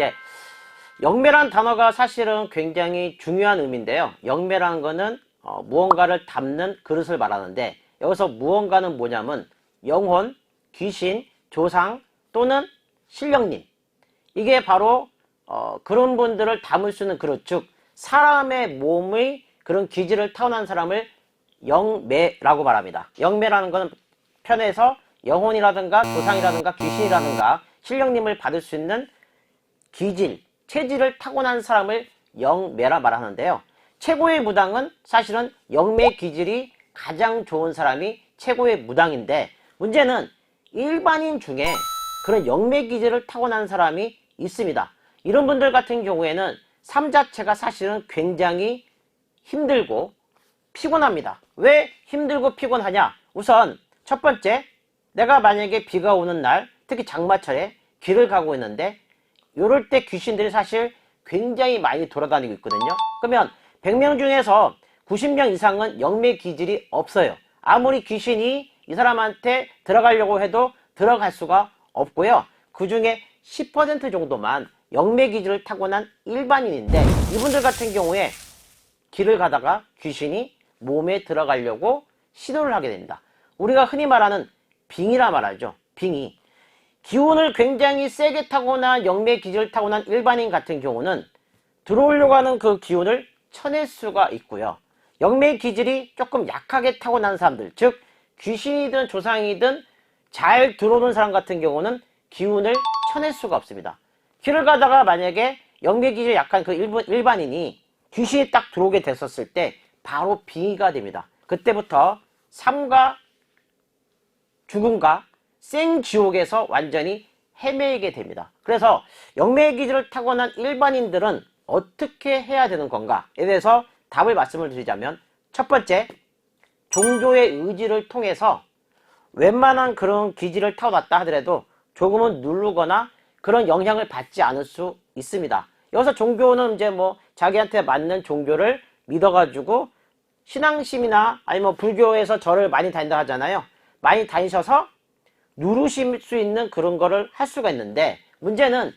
네. 영매란 단어가 사실은 굉장히 중요한 의미인데요. 영매라는 거는 어, 무언가를 담는 그릇을 말하는데 여기서 무언가는 뭐냐면 영혼, 귀신, 조상 또는 신령님. 이게 바로 어, 그런 분들을 담을 수 있는 그릇, 즉 사람의 몸의 그런 기질을 타고난 사람을 영매라고 말합니다. 영매라는 것은 편에서 영혼이라든가 조상이라든가 귀신이라든가 신령님을 받을 수 있는 기질, 체질을 타고난 사람을 영매라 말하는데요. 최고의 무당은 사실은 영매 기질이 가장 좋은 사람이 최고의 무당인데 문제는 일반인 중에 그런 영매 기질을 타고난 사람이 있습니다. 이런 분들 같은 경우에는 삶 자체가 사실은 굉장히 힘들고 피곤합니다. 왜 힘들고 피곤하냐? 우선 첫 번째, 내가 만약에 비가 오는 날, 특히 장마철에 길을 가고 있는데 이럴 때 귀신들이 사실 굉장히 많이 돌아다니고 있거든요. 그러면 100명 중에서 90명 이상은 영매 기질이 없어요. 아무리 귀신이 이 사람한테 들어가려고 해도 들어갈 수가 없고요. 그 중에 10% 정도만 영매 기질을 타고난 일반인인데 이분들 같은 경우에 길을 가다가 귀신이 몸에 들어가려고 시도를 하게 됩니다. 우리가 흔히 말하는 빙이라 말하죠. 빙이. 기운을 굉장히 세게 타고난 영매 기질을 타고난 일반인 같은 경우는 들어오려고 하는 그 기운을 쳐낼 수가 있고요. 영매 기질이 조금 약하게 타고난 사람들, 즉 귀신이든 조상이든 잘 들어오는 사람 같은 경우는 기운을 쳐낼 수가 없습니다. 길을 가다가 만약에 영매 기질이 약한 그 일본, 일반인이 귀신이 딱 들어오게 됐었을 때 바로 빙의가 됩니다. 그때부터 삶과 죽음과 생지옥에서 완전히 헤매게 됩니다. 그래서 영매의 기질을 타고난 일반인들은 어떻게 해야 되는 건가에 대해서 답을 말씀을 드리자면 첫 번째, 종교의 의지를 통해서 웬만한 그런 기질을 타고났다 하더라도 조금은 누르거나 그런 영향을 받지 않을 수 있습니다. 여기서 종교는 이제 뭐 자기한테 맞는 종교를 믿어가지고 신앙심이나 아니면 불교에서 절을 많이 다닌다 하잖아요. 많이 다니셔서 누르실 수 있는 그런 거를 할 수가 있는데 문제는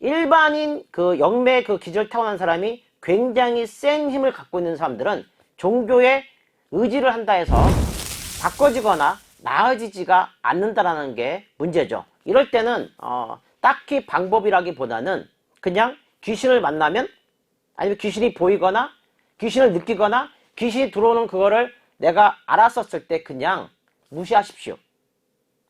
일반인 그 영매 그 기질 타고난 사람이 굉장히 센 힘을 갖고 있는 사람들은 종교에 의지를 한다 해서 바꿔지거나 나아지지가 않는다라는 게 문제죠. 이럴 때는 어, 딱히 방법이라기보다는 그냥 귀신을 만나면 아니면 귀신이 보이거나 귀신을 느끼거나 귀신이 들어오는 그거를 내가 알았었을 때 그냥 무시하십시오.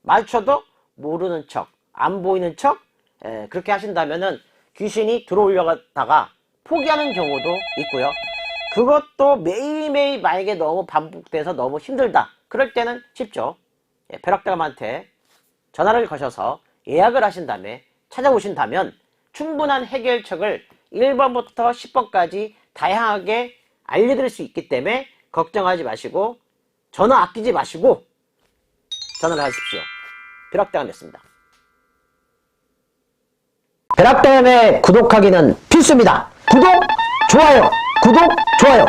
마주쳐도 모르는 척, 안 보이는 척, 에, 그렇게 하신다면은 귀신이 들어오려다가 포기하는 경우도 있고요. 그것도 매일매일 만약에 너무 반복돼서 너무 힘들다. 그럴 때는 쉽죠. 예, 벼락대감한테 전화를 거셔서 예약을 하신 다음에 찾아오신다면 충분한 해결책을 1번부터 10번까지 다양하게 알려드릴 수 있기 때문에 걱정하지 마시고 전화 아끼지 마시고 전화를 하십시오. 벼락대감이었습니다. 벼락대감에 구독하기는 필수입니다. 구독, 좋아요, 구독, 좋아요.